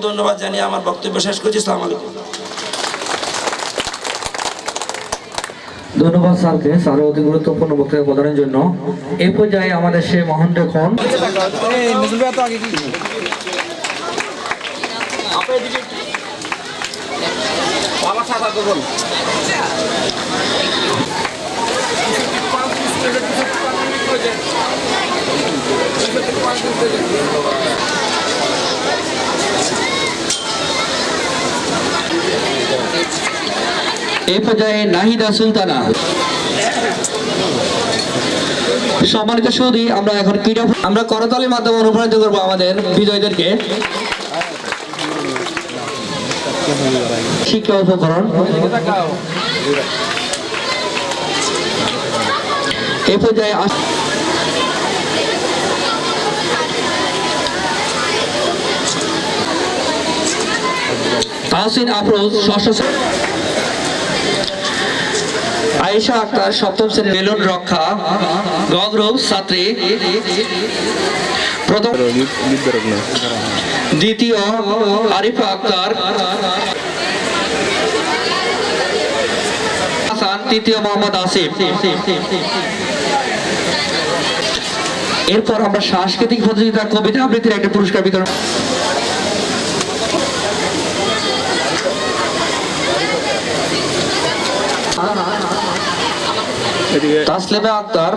ধন্যবাদ জানিয়ে আমার বক্তব্য শেষ করছি সালাম আলাইকুম। ধন্যবাদ স্যারকে স্যার অতি গুরুত্বপূর্ণ বক্তব্য প্রদানের জন্য। এই পর্যায়ে আমাদের সে মহান রেখন এই পর্যায়ে নাহিদা সুলতানা। সম্মানিত সৌদি আমরা এখন ক্রীড়া আমরা করতালির মাধ্যমে অনুপ্রাণিত করব আমাদের বিজয়ীদেরকে। শিক্ষা উপকরণ। এই পর্যায়ে তাহসিন আফরোজ ষষ্ঠ আয়েশা আক্তার সপ্তম শ্রেণির বেলুন রক্ষা, গগ্রব ছাত্রী, প্রথম দ্বিতীয় আরিফা আক্তার তৃতীয় মোহাম্মদ আসিফ। এরপর আমরা সাংস্কৃতিক প্রতিযোগিতা, কবিতা আবৃত্তির একটা পুরস্কার বিতরণ তাসলিমা আক্তার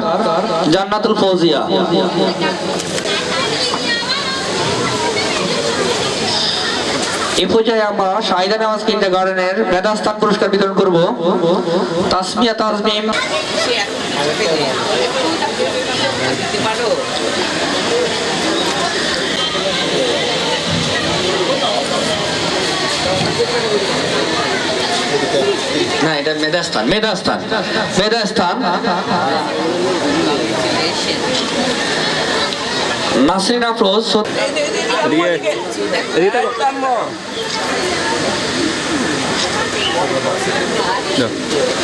জান্নাতুল ফৌজিয়া। এ পর্যায়ে আমরা শাহিদা নামাজ কিন্ডার গার্ডেনের মেধাস্থান পুরস্কার বিতরণ করব। তাসমিয়া তাজমিম। না এটা মেধাস্থান মেধাস্থান মেধাস্থান। নাসরিন আফরোজ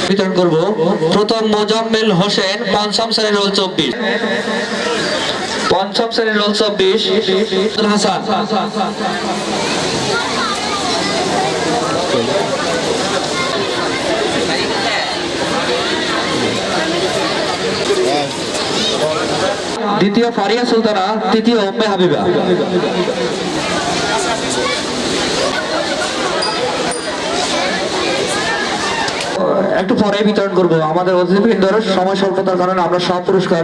বিতরণ করব। প্রথম মোজাম্মেল হোসেন পঞ্চম শ্রেণির রোল চব্বিশ। পঞ্চম শ্রেণির রোল চব্বিশ হাসান। দ্বিতীয় ফারিয়া সুলতানা, তৃতীয় উম্মে হাবিবা। একটু পরে বিতরণ করব। আমাদের অতিথিবৃন্দর সময় স্বল্পতার কারণে আমরা সব পুরস্কার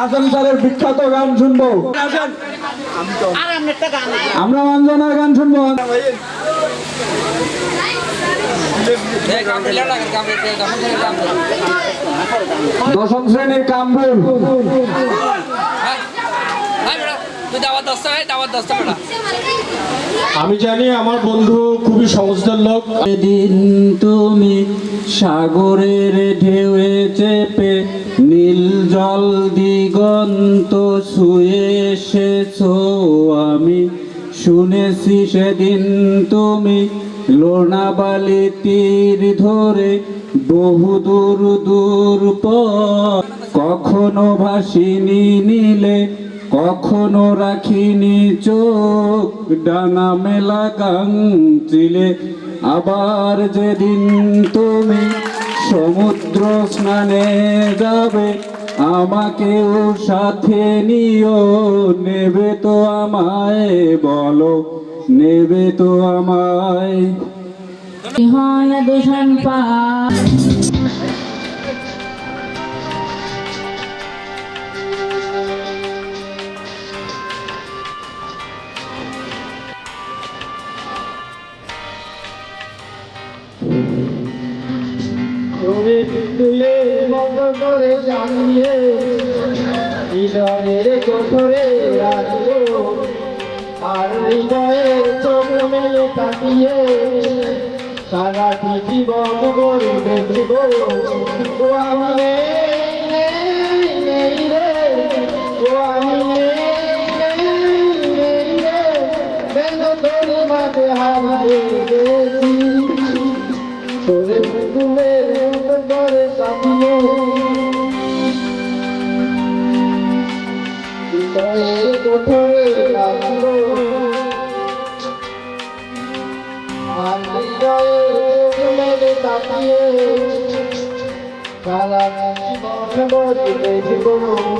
হাসান স্যারের বিখ্যাত গান শুনব। আমরা অঞ্জনার গান শুনব। দশম শ্রেণির কামরুল। আমি জানি আমার বন্ধু খুবই সমজদার লোক। দিন তুমি সাগরের ঢেউয়ে চেপে নীল জল দিগন্ত শুয়ে এসেছ আমি। শুনেছি সেদিন তুমি লোনাবালি তীর ধরে বহু দূর দূর পর কখনো ভাসিনি নীলে কখনো রাখিনি চোখ, ডানা মেলা গাংচিলে আবার যেদিন তুমি সমুদ্র স্নানে যাবে, আমাকেও সাথে নিও। নেবে তো আমায় বলো, নেবে তো আমায়। হয় দূষণ পা করে জানিয়ে হৃদয়ের কোঠরে রাখব আর হৃদয়ে চোখ মেলে তাকিয়ে গড়ে দেখব ও রে ও আমি তোর chegou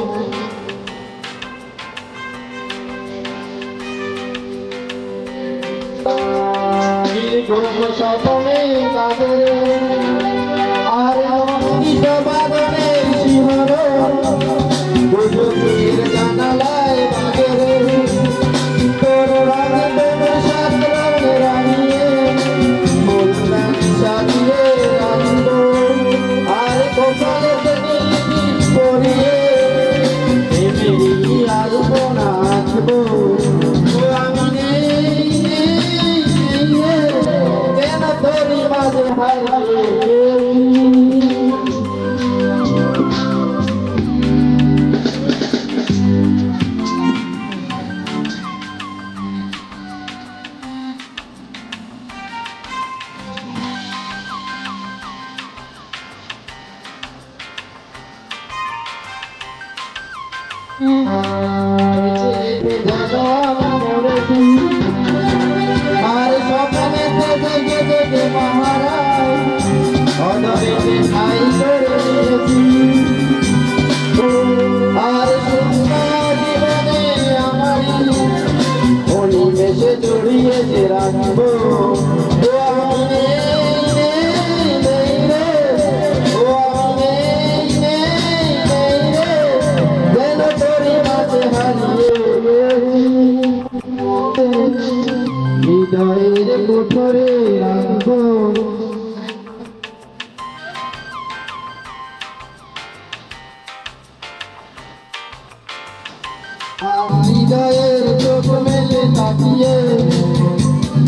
হৃদয়ের চোখ মেলে তাকিয়ে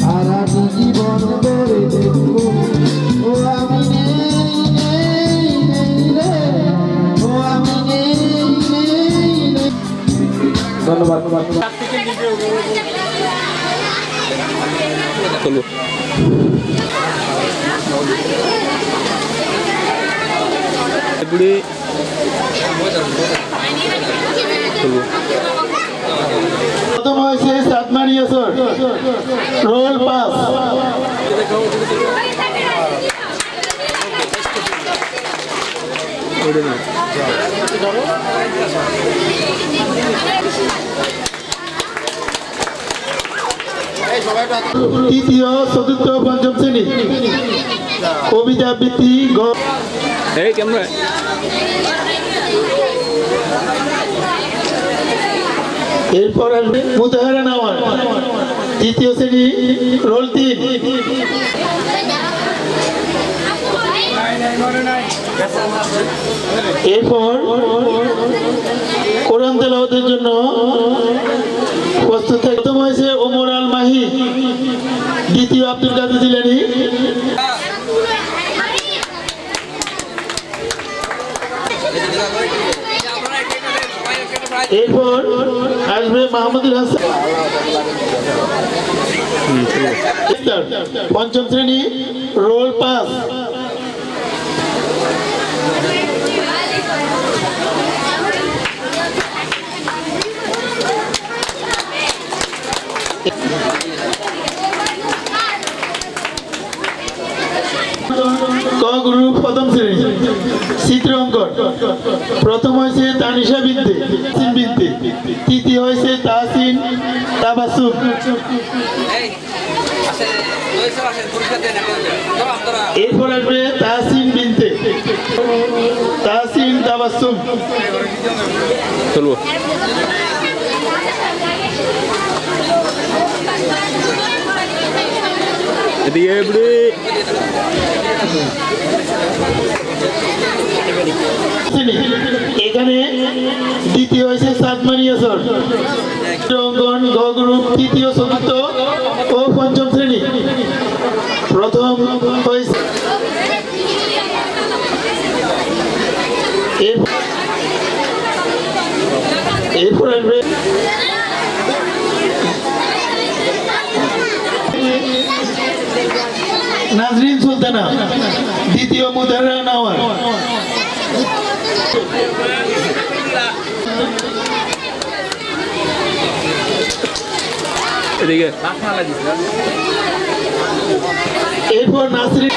সারা জীবন গড়ে দেখব। ও আমি নেই নেই নেই রে ও আমি নেই নেই নেই ধন্যবাদ। প্রথম হয়েছে সাতমানি আসর রোল পাস। তৃতীয় চতুর্থ পঞ্চম শ্রেণি। কবিতা আবৃত্তি গ- এরপর আসবে মুতাহারা নেওয়ার তৃতীয় শ্রেণি, রোল তিন। এরপর কোরআন তেলাওয়াতের জন্য প্রস্তুত প্রথম হয়েছে ওমর আল মাহি। দ্বিতীয় আব্দুল কাদের জিলানি। এরপর আসবে মাহমুদুল হাসান। পঞ্চম শ্রেণি, রোল পাস। ক গ্রুপ, প্রথম শ্রেণি, চিত্র অঙ্কন। প্রথম হয়েছে তানিশা বিদ্যে বিদ্যে তাহসিন তাবাসুম। এরপর আসবে তাহসিন বিনতে। তাহসিন তাবাসুম। এদিকে এবারে শ্রেণি। এখানে দ্বিতীয় হয়েছে সাতমানিয়াসর অঙ্কন গ গ্রুপ তৃতীয়, চতুর্থ ও পঞ্চম শ্রেণি। প্রথম হয়েছে। এর- এরপর নাজরিন সুলতানা, দ্বিতীয় মুদারা নাওয়ার। এদিকে। এরপর নাসরিন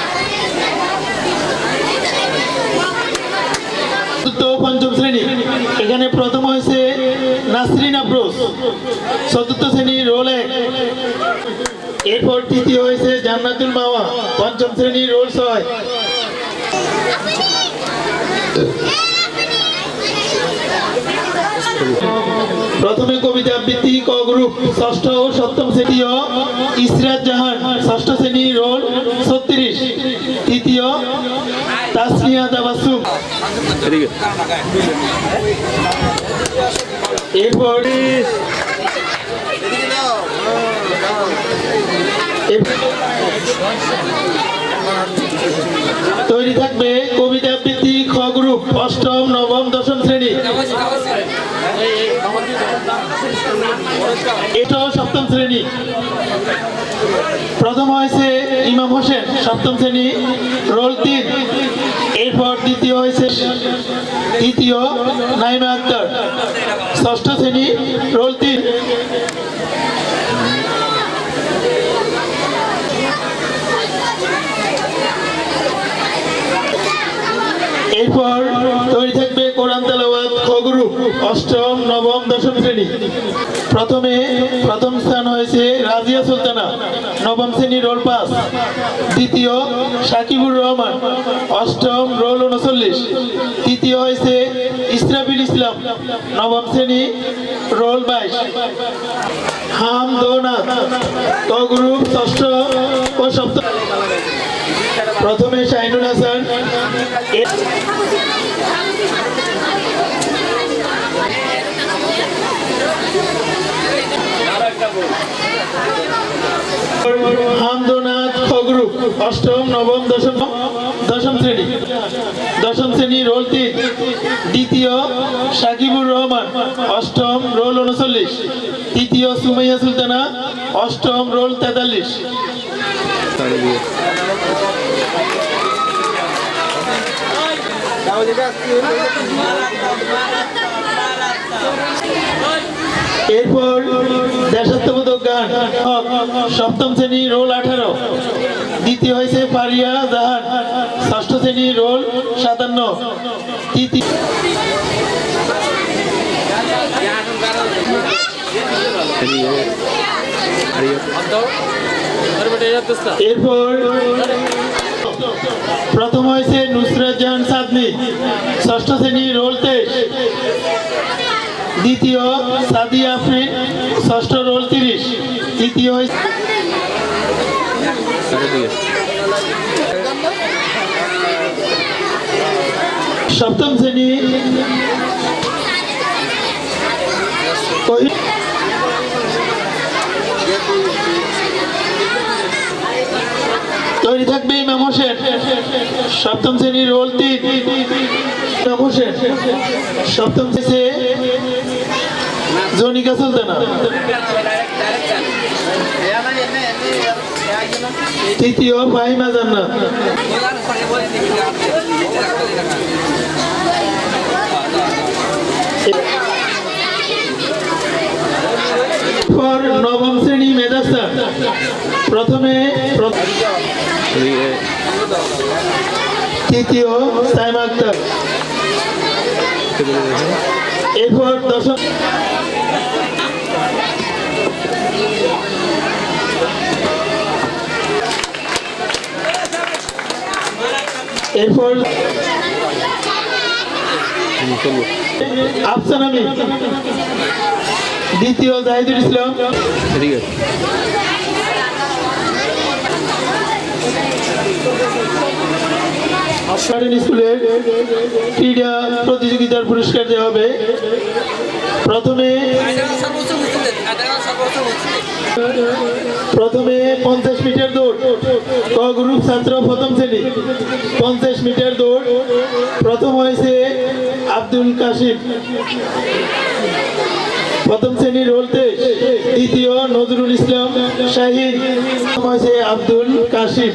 পঞ্চম শ্রেণি। এখানে প্রথম হয়েছে নাসরিন আফরোজ। চতুর্থ শ্রেণি রোল এক। এরপর তৃতীয় হয়েছে জান্নাতুল মাওয়া। পঞ্চম শ্রেণি রোল ছয়। প্রথমে কবিতা আবৃত্তি ক গ্রুপ ষষ্ঠ ও সপ্তম শ্রেণি ইসরাত জাহান, ষষ্ঠ শ্রেণি রোল ছত্রিশ। তৃতীয় এদিকে এরপর তৈরি থাকবে কবিতা আবৃত্তি খ গ্রুপ অষ্টম নবম দশম শ্রেণি এটাও সপ্তম শ্রেণি। প্রথম হয়েছে ইমাম হোসেন, সপ্তম শ্রেণি, রোল তিন। এরপর দ্বিতীয় হয়েছে, তৃতীয়, নাইমা আক্তার। ষষ্ঠ শ্রেণি, রোল তিন। এরপর তৈরি থাকবে কোরআন তেলাওয়াত খ গ্রুপ অষ্টম, নবম, দশম শ্রেণি। প্রথমে প্রথম স্থান হয়েছে রাজিয়া সুলতানা, নবম শ্রেণি রোল পাস দ্বিতীয় সাকিবুর রহমান, অষ্টম রোল উনচল্লিশ। তৃতীয় হয়েছে ইসরাফিল ইসলাম, নবম শ্রেণি রোল বাইশ। হাম দোনাথ ক ষষ্ঠ ও সপ্তম। প্রথমে শাহিনুল হাসান হামদোনাথ খগরু, অষ্টম, নবম, দশম দশম শ্রেণি। দশম শ্রেণি রোল তিন। দ্বিতীয় সাকিবুর রহমান, অষ্টম রোল উনচল্লিশ। তৃতীয় সুমাইয়া সুলতানা, অষ্টম রোল তেতাল্লিশ। এরপর দেশাত্মবোধক গান। সপ্তম শ্রেণি রোল আঠারো। দ্বিতীয় হয়েছে ফারিয়া জাহান। ষষ্ঠ শ্রেণি রোল সাতান্ন। তৃতীয় এরপর প্রথম হয়েছে নুসরাত জাহান সাদনি। ষষ্ঠ শ্রেণি রোল দ্বিতীয় সাদিয়া আফরিন ষষ্ঠ রোল তিরিশ। তৃতীয় সপ্তম শ্রেণি। তৈরি থাকবে ইমাম সপ্তম শ্রেণি রোল তিন। ইমাম হোসেন, সপ্তম শ্রেণি জনিকা সুলতানা তৃতীয় ফাহিমা জান্নাত। নবম শ্রেণি মেদাসা প্রথমে তৃতীয় সাইমা আক্তার। এরপর দশম এরপর আফসান আমি দ্বিতীয় জাহিদুল ইসলাম। এদিকে গার্ডেন স্কুলের ক্রীড়া প্রতিযোগিতার পুরস্কার দেওয়া হবে। প্রথমে প্রথমে পঞ্চাশ মিটার দৌড়। ক গ্রুপ ছাত্র প্রথম শ্রেণি। পঞ্চাশ মিটার দৌড়। প্রথম হয়েছে আব্দুল কাশিম। প্রথম শ্রেণির রোলতে দ্বিতীয় নজরুল ইসলাম প্রথম হয়েছে আব্দুল কাশিম।